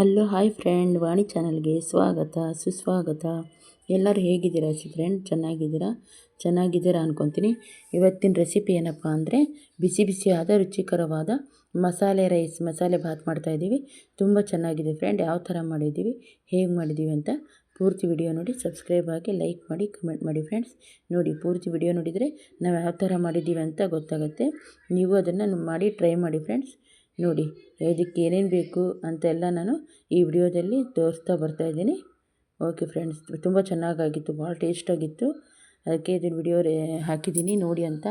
Hello hi friend, ವಾಣಿ ಚಾನಲ್ಗೆ ಸ್ವಾಗತ, ಸುಸ್ವಾಗತ. ಎಲ್ಲರೂ ಹೇಗಿದ್ದೀರಾ ಫ್ರೆಂಡ್? ಚೆನ್ನಾಗಿದ್ದೀರಾ? ಚೆನ್ನಾಗಿದ್ದೀರಾ ಅಂದ್ಕೊತೀನಿ ಇವತ್ತಿನ ರೆಸಿಪಿ ಏನಪ್ಪ ಅಂದರೆ, ಬಿಸಿ ಬಿಸಿಯಾದ, ರುಚಿಕರವಾದ ಮಸಾಲೆ ರೈಸ್, ಮಸಾಲೆ ಭಾತ್ ಮಾಡ್ತಾಯಿದ್ದೀವಿ ತುಂಬ ಚೆನ್ನಾಗಿದೆ ಫ್ರೆಂಡ್. ಯಾವ ಥರ ಮಾಡಿದ್ದೀವಿ, ಹೇಗೆ ಮಾಡಿದ್ದೀವಿ ಅಂತ ಪೂರ್ತಿ ವಿಡಿಯೋ ನೋಡಿ. ಸಬ್ಸ್ಕ್ರೈಬ್ ಆಗಿ ಲೈಕ್ ಮಾಡಿ, ಕಮೆಂಟ್ ಮಾಡಿ ಫ್ರೆಂಡ್ಸ್. ನೋಡಿ, ಪೂರ್ತಿ ವಿಡಿಯೋ ನೋಡಿದರೆ ನಾವು ಯಾವ ಥರ ಮಾಡಿದ್ದೀವಿ ಅಂತ ಗೊತ್ತಾಗುತ್ತೆ. ನೀವು ಅದನ್ನು ಮಾಡಿ, ಟ್ರೈ ಮಾಡಿ ಫ್ರೆಂಡ್ಸ್. ನೋಡಿ, ಇದಕ್ಕೆ ಏನೇನು ಬೇಕು ಅಂತೆಲ್ಲ ನಾನು ಈ ವಿಡಿಯೋದಲ್ಲಿ ತೋರಿಸ್ತಾ ಬರ್ತಾಯಿದ್ದೀನಿ ಓಕೆ ಫ್ರೆಂಡ್ಸ್, ತುಂಬ ಚೆನ್ನಾಗಾಗಿತ್ತು, ಭಾಳ ಟೇಸ್ಟಾಗಿತ್ತು. ಅದಕ್ಕೆ ಇದನ್ನು ವಿಡಿಯೋ ಹಾಕಿದ್ದೀನಿ, ನೋಡಿ ಅಂತ.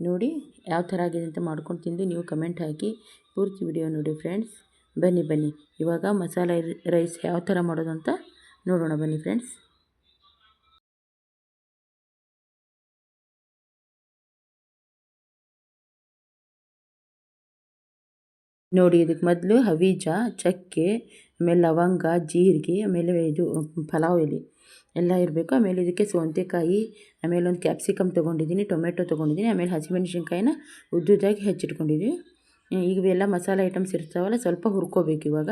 ನೋಡಿ, ಯಾವ ಥರ ಆಗಿದೆ ಅಂತ ಮಾಡ್ಕೊಂಡು ತಿಂದು ನೀವು ಕಮೆಂಟ್ ಹಾಕಿ. ಪೂರ್ತಿ ವಿಡಿಯೋ ನೋಡಿ ಫ್ರೆಂಡ್ಸ್. ಬನ್ನಿ ಬನ್ನಿ. ಇವಾಗ ಮಸಾಲೆ ರೈಸ್ ಯಾವ ಥರ ಮಾಡೋದು ಅಂತ ನೋಡೋಣ, ಬನ್ನಿ ಫ್ರೆಂಡ್ಸ್. ನೋಡಿ ಇದಕ್ಕೆ ಮೊದಲು ಹವೀಜ ಚಕ್ಕೆ ಆಮೇಲೆ ಲವಂಗ ಜೀರಿಗೆ ಆಮೇಲೆ ಇದು ಪಲಾವ್ ಎಲೆ ಎಲ್ಲ ಇರಬೇಕು. ಆಮೇಲೆ ಇದಕ್ಕೆ ಸೌಂತೆಕಾಯಿ ಆಮೇಲೆ ಒಂದು ಕ್ಯಾಪ್ಸಿಕಮ್ ತೊಗೊಂಡಿದ್ದೀನಿ ಟೊಮೆಟೊ ತೊಗೊಂಡಿದ್ದೀನಿ ಆಮೇಲೆ ಹಸಿಮೆಣಸಿನ್ಕಾಯಿನ ಉದ್ದುದಾಗಿ ಹೆಚ್ಚಿಟ್ಕೊಂಡಿದ್ದೀವಿ ಈಗ ಇವೆಲ್ಲ ಮಸಾಲೆ ಐಟಮ್ಸ್ ಇರ್ತಾವಲ್ಲ ಸ್ವಲ್ಪ ಹುರ್ಕೋಬೇಕು ಇವಾಗ.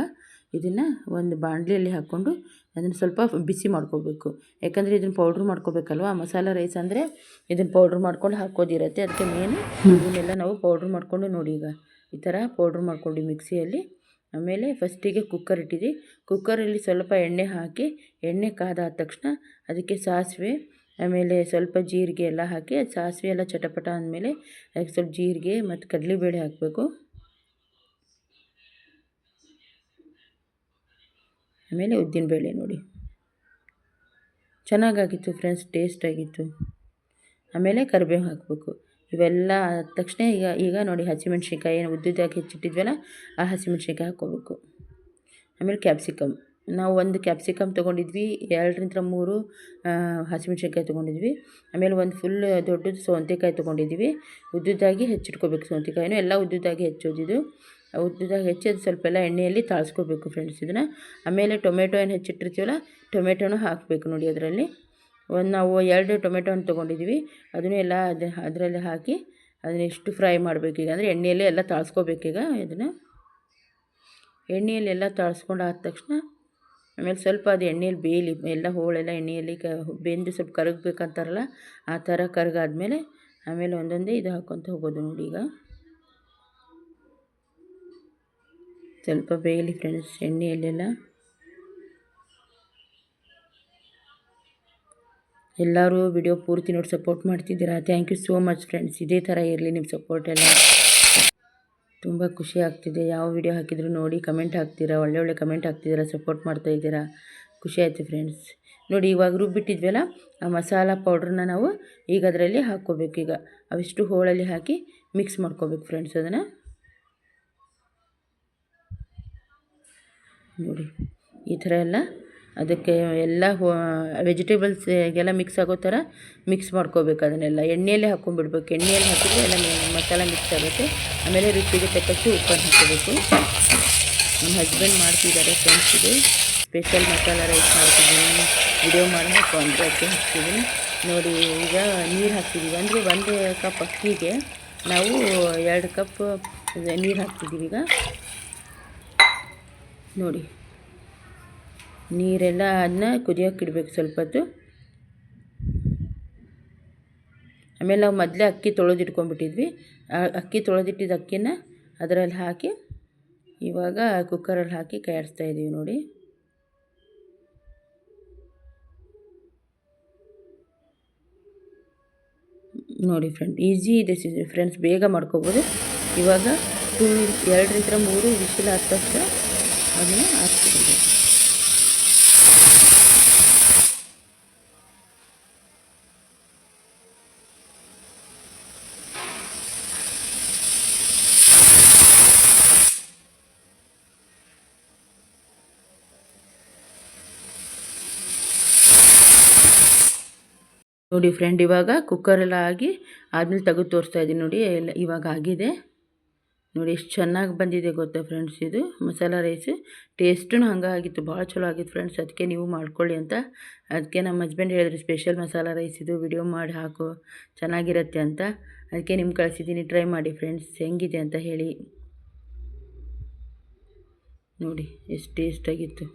ಇದನ್ನು ಒಂದು ಬಾಣಲೆಯಲ್ಲಿ ಹಾಕ್ಕೊಂಡು ಅದನ್ನು ಸ್ವಲ್ಪ ಬಿಸಿ ಮಾಡ್ಕೋಬೇಕು. ಯಾಕಂದರೆ ಇದನ್ನು ಪೌಡ್ರ್ ಮಾಡ್ಕೋಬೇಕಲ್ವ? ಮಸಾಲೆ ರೈಸ್ ಅಂದರೆ ಇದನ್ನು ಪೌಡ್ರ್ ಮಾಡ್ಕೊಂಡು ಹಾಕೋದಿರತ್ತೆ ಅದಕ್ಕೆ ಮೇನು ಇದನ್ನೆಲ್ಲ ನಾವು ಪೌಡ್ರ್ ಮಾಡಿಕೊಂಡು ನೋಡಿ ಈಗ. ಈ ಥರ ಪೌಡ್ರ್ ಮಾಡ್ಕೊಂಡು ಮಿಕ್ಸಿಯಲ್ಲಿ. ಆಮೇಲೆ ಫಸ್ಟಿಗೆ ಕುಕ್ಕರ್ ಇಟ್ಟಿದ್ವಿ. ಕುಕ್ಕರಲ್ಲಿ ಸ್ವಲ್ಪ ಎಣ್ಣೆ ಹಾಕಿ, ಎಣ್ಣೆ ಕಾದಾದ ತಕ್ಷಣ ಅದಕ್ಕೆ ಸಾಸಿವೆ, ಆಮೇಲೆ ಸ್ವಲ್ಪ ಜೀರಿಗೆ ಎಲ್ಲ ಹಾಕಿ, ಅದು ಸಾಸಿವೆ ಎಲ್ಲ ಚಟಪಟ ಅಂದಮೇಲೆ ಅದಕ್ಕೆ ಸ್ವಲ್ಪ ಜೀರಿಗೆ ಮತ್ತು ಕಡಲೆಬೇಳೆ ಹಾಕಬೇಕು. ಆಮೇಲೆ ಉದ್ದಿನಬೇಳೆ ನೋಡಿ. ಚೆನ್ನಾಗಾಗಿತ್ತು ಫ್ರೆಂಡ್ಸ್, ಟೇಸ್ಟಾಗಿತ್ತು. ಆಮೇಲೆ ಕರಿಬೇವು ಹಾಕಬೇಕು. ಇವೆಲ್ಲ ಆದ ತಕ್ಷಣ ಈಗ ಈಗ ನೋಡಿ ಹಸಿಮೆಣ್ಸಿನ್ಕಾಯಿ ಏನು ಉದ್ದುದ್ದಾಗಿ ಹೆಚ್ಚಿಟ್ಟಿದ್ವಲ್ಲ, ಆ ಹಸಿಮೆಣ್ಸಿನ್ಕಾಯಿ ಹಾಕ್ಕೋಬೇಕು. ಆಮೇಲೆ ಕ್ಯಾಪ್ಸಿಕಮ್ ನಾವು ಒಂದು ಕ್ಯಾಪ್ಸಿಕಮ್ ತೊಗೊಂಡಿದ್ವಿ, ಎರಡರಿಂದ ಮೂರು ಹಸಿಮೆಣ್ಸಿನ್ಕಾಯಿ ತೊಗೊಂಡಿದ್ವಿ. ಆಮೇಲೆ ಒಂದು ಫುಲ್ ದೊಡ್ಡದು ಸೌಂತೆಕಾಯಿ ತೊಗೊಂಡಿದ್ವಿ. ಉದ್ದುದ್ದಾಗಿ ಹೆಚ್ಚಿಟ್ಕೋಬೇಕು ಸೌತೆಕಾಯಿನೂ, ಎಲ್ಲ ಉದ್ದುದ್ದಾಗಿ ಹೆಚ್ಚೋದಿದ್ದು ಉದ್ದುದಾಗಿ ಹೆಚ್ಚಿ ಅದು ಸ್ವಲ್ಪ ಎಲ್ಲ ಎಣ್ಣೆಯಲ್ಲಿ ತಾಳಿಸ್ಕೋಬೇಕು ಫ್ರೆಂಡ್ಸ್ ಇದನ್ನು. ಆಮೇಲೆ ಟೊಮೆಟೊ ಏನು ಹೆಚ್ಚಿಟ್ಟಿರ್ತೀವಲ್ಲ, ಟೊಮೆಟೊನೂ ಹಾಕಬೇಕು ನೋಡಿ ಅದರಲ್ಲಿ. ಒಂದು ನಾವು ಎರಡು ಟೊಮೆಟೊ ಹಣ್ಣು ತೊಗೊಂಡಿದ್ದೀವಿ ಅದನ್ನು ಎಲ್ಲ ಅದು ಅದರಲ್ಲಿ ಹಾಕಿ ಅದನ್ನ ಎಷ್ಟು ಫ್ರೈ ಮಾಡಬೇಕೀಗ ಅಂದರೆ ಎಣ್ಣೆಯಲ್ಲೇ ಎಲ್ಲ ತಾಳ್ಸ್ಕೋಬೇಕೀಗ ಇದನ್ನು. ಎಣ್ಣೆಯಲ್ಲೆಲ್ಲ ತಾಳ್ಸ್ಕೊಂಡು ಆದ ತಕ್ಷಣ ಆಮೇಲೆ ಸ್ವಲ್ಪ ಅದು ಎಣ್ಣೆಯಲ್ಲಿ ಬೇಯಲಿ, ಎಲ್ಲ ಹೋಳೆಲ್ಲ ಎಣ್ಣೆಯಲ್ಲಿ ಕ ಬೆಂದು ಸ್ವಲ್ಪ ಕರಗಬೇಕಂತಾರಲ್ಲ ಆ ಥರ ಕರಗಾದ್ಮೇಲೆ ಆಮೇಲೆ ಒಂದೊಂದೇ ಇದು ಹಾಕ್ಕೊತ ಹೋಗೋದು ನೋಡಿ ಈಗ. ಸ್ವಲ್ಪ ಬೇಯಲಿ ಫ್ರೆಂಡ್ಸ್ ಎಣ್ಣೆಯಲ್ಲೆಲ್ಲ. ಎಲ್ಲರೂ ವಿಡಿಯೋ ಪೂರ್ತಿ ನೋಡಿ ಸಪೋರ್ಟ್ ಮಾಡ್ತಿದ್ದೀರಾ? Thank you so much friends ಇದೇ ಥರ ಇರಲಿ ನಿಮ್ಮ ಸಪೋರ್ಟ್ ಎಲ್ಲ. ತುಂಬ ಖುಷಿ ಆಗ್ತಿದೆ. ಯಾವ ವಿಡಿಯೋ ಹಾಕಿದ್ರು ನೋಡಿ ಕಮೆಂಟ್ ಹಾಕ್ತೀರಾ? ಒಳ್ಳೆ ಒಳ್ಳೆ ಕಮೆಂಟ್ ಹಾಕ್ತಿದ್ದೀರಾ? ಸಪೋರ್ಟ್ ಮಾಡ್ತಾ ಇದ್ದೀರಾ? ಖುಷಿ ಆಯಿತು ಫ್ರೆಂಡ್ಸ್ ನೋಡಿ ಇವಾಗ ರುಬ್ಬಿಟ್ಟಿದ್ವಲ್ಲ ಆ ಮಸಾಲ ಪೌಡ್ರನ್ನ ನಾವು ಈಗ ಅದರಲ್ಲಿ ಹಾಕ್ಕೋಬೇಕು. ಈಗ ಅವಿಷ್ಟು ಹೋಳಲ್ಲಿ ಹಾಕಿ ಮಿಕ್ಸ್ ಮಾಡ್ಕೋಬೇಕು ಫ್ರೆಂಡ್ಸ್ ಅದನ್ನು. ನೋಡಿ ಈ ಥರ ಎಲ್ಲ ಅದಕ್ಕೆ ಎಲ್ಲ ವೆಜಿಟೇಬಲ್ಸ್ ಎಲ್ಲ ಮಿಕ್ಸ್ ಆಗೋ ಥರ ಮಿಕ್ಸ್ ಮಾಡ್ಕೋಬೇಕು ಅದನ್ನೆಲ್ಲ. ಎಣ್ಣೆಯಲ್ಲೇ ಹಾಕ್ಕೊಂಡ್ಬಿಡ್ಬೇಕು. ಎಣ್ಣೆಯಲ್ಲಿ ಹಾಕಿದ್ರೆ ಎಲ್ಲ ಮಸಾಲ ಮಿಕ್ಸ್ ಆಗುತ್ತೆ. ಆಮೇಲೆ ರುಚಿಗೆ ತಕ್ಕಷ್ಟು ಉಪ್ಪನ್ನು ಹಾಕೋಬೇಕು ನಮ್ಮ ಹಸ್ಬೆಂಡ್ ಮಾಡ್ತಿದ್ದಾರೆ ಫ್ರೆಂಡ್ಸ್ ಇದು. ಸ್ಪೆಷಲ್ ಮಸಾಲ ರೈಸ್ ಮಾಡ್ತಿದ್ದೀನಿ. ವಿಡಿಯೋ ಮಾಡಿ ಅಂದರೆ ಅಕ್ಕಿ ಹಾಕ್ತಿದ್ದೀನಿ. ನೋಡಿ, ಈಗ ನೀರು ಹಾಕ್ತಿದ್ದೀವಿ ಅಂದರೆ ಒಂದು ಕಪ್ ಅಕ್ಕಿಗೆ ನಾವು ಎರಡು ಕಪ್ ನೀರು ಹಾಕ್ತಿದ್ದೀವಿ ಈಗ. ನೋಡಿ. ನೀರೆಲ್ಲ ಅದನ್ನ ಕುದಿಯೋಕೆ ಇಡಬೇಕು ಸ್ವಲ್ಪ ಹೊತ್ತು. ಆಮೇಲೆ ನಾವು ಮೊದಲೇ ಅಕ್ಕಿ ತೊಳೆದಿಟ್ಕೊಂಡ್ಬಿಟ್ಟಿದ್ವಿ ಅಕ್ಕಿ ತೊಳೆದಿಟ್ಟಿದ್ದ ಅಕ್ಕಿನ ಅದರಲ್ಲಿ ಹಾಕಿ ಇವಾಗ ಕುಕ್ಕರಲ್ಲಿ ಹಾಕಿ ಕಾಯಿಸ್ತಾ ಇದ್ದೀವಿ ನೋಡಿ. ನೋಡಿ ಫ್ರೆಂಡ್ ಈಸಿ ಇದೆ ಫ್ರೆಂಡ್ಸ್ ಬೇಗ ಮಾಡ್ಕೋಬೋದು. ಇವಾಗ ಟೂ ಎರಡರಿಂದ ಮೂರು ವಿಸಿಲ್ ಆದ ಅದನ್ನು ಹಾಕ್ತಿದ್ದೀವಿ ನೋಡಿ ಫ್ರೆಂಡ್ ಇವಾಗ ಕುಕ್ಕರೆಲ್ಲ ಆಗಿ ಆದಮೇಲೆ ತೆಗೆದು ತೋರಿಸ್ತಾ ಇದ್ದೀನಿ ನೋಡಿ, ಎಲ್ಲ ಇವಾಗ ಆಗಿದೆ. ನೋಡಿ ಎಷ್ಟು ಚೆನ್ನಾಗಿ ಬಂದಿದೆ ಗೊತ್ತಾ ಫ್ರೆಂಡ್ಸ್ ಇದು ಮಸಾಲ ರೈಸ್ ಟೇಸ್ಟೂ ಹಂಗೆ ಆಗಿತ್ತು, ಭಾಳ ಚಲೋ ಆಗಿತ್ತು ಫ್ರೆಂಡ್ಸ್ ಅದಕ್ಕೆ ನೀವು ಮಾಡ್ಕೊಳ್ಳಿ ಅಂತ. ಅದಕ್ಕೆ ನಮ್ಮ ಹಸ್ಬೆಂಡ್ ಹೇಳಿದ್ರು ಸ್ಪೆಷಲ್ ಮಸಾಲ ರೈಸ್ ಇದು ವಿಡಿಯೋ ಮಾಡಿ ಹಾಕು, ಚೆನ್ನಾಗಿರುತ್ತೆ ಅಂತ. ಅದಕ್ಕೆ ನಿಮ್ಗೆ ಕಳಿಸಿದ್ದೀನಿ ಟ್ರೈ ಮಾಡಿ ಫ್ರೆಂಡ್ಸ್ ಹೆಂಗಿದೆ ಅಂತ ಹೇಳಿ. ನೋಡಿ, ಎಷ್ಟು ಟೇಸ್ಟಾಗಿತ್ತು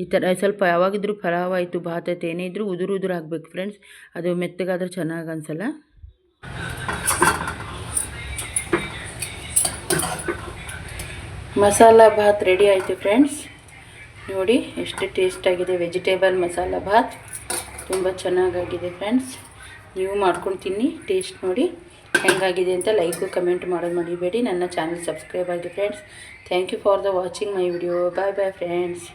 ಈ ಥರ ಸ್ವಲ್ಪ ಯಾವಾಗಿದ್ರೂ ಪಲಾವ್ ಆಯಿತು ಭಾತ್ ಆಯ್ತು ಏನೇ ಇದ್ದರೂ ಉದುರು ಉದುರು ಆಗಬೇಕು ಫ್ರೆಂಡ್ಸ್ ಅದು ಮೆತ್ತಗಾದ್ರೆ ಚೆನ್ನಾಗಿ ಅನಿಸಲ್ಲ? ಮಸಾಲ ಭಾತ್ ರೆಡಿ ಆಯಿತು ಫ್ರೆಂಡ್ಸ್ ನೋಡಿ ಎಷ್ಟು ಟೇಸ್ಟಾಗಿದೆ ವೆಜಿಟೇಬಲ್ ಮಸಾಲ ಭಾತ್ ತುಂಬ ಚೆನ್ನಾಗಾಗಿದೆ ಫ್ರೆಂಡ್ಸ್ ನೀವು ಮಾಡ್ಕೊಂಡು ತಿನ್ನಿ ಟೇಸ್ಟ್ ನೋಡಿ ಹೆಂಗಾಗಿದೆ ಅಂತ ಲೈಕು ಕಮೆಂಟ್ ಮಾಡೋದು ಮಾಡಿಬೇಡಿ ನನ್ನ ಚಾನಲ್ ಸಬ್ಸ್ಕ್ರೈಬ್ ಆಗಿ friends thank you for the watching my video bye bye friends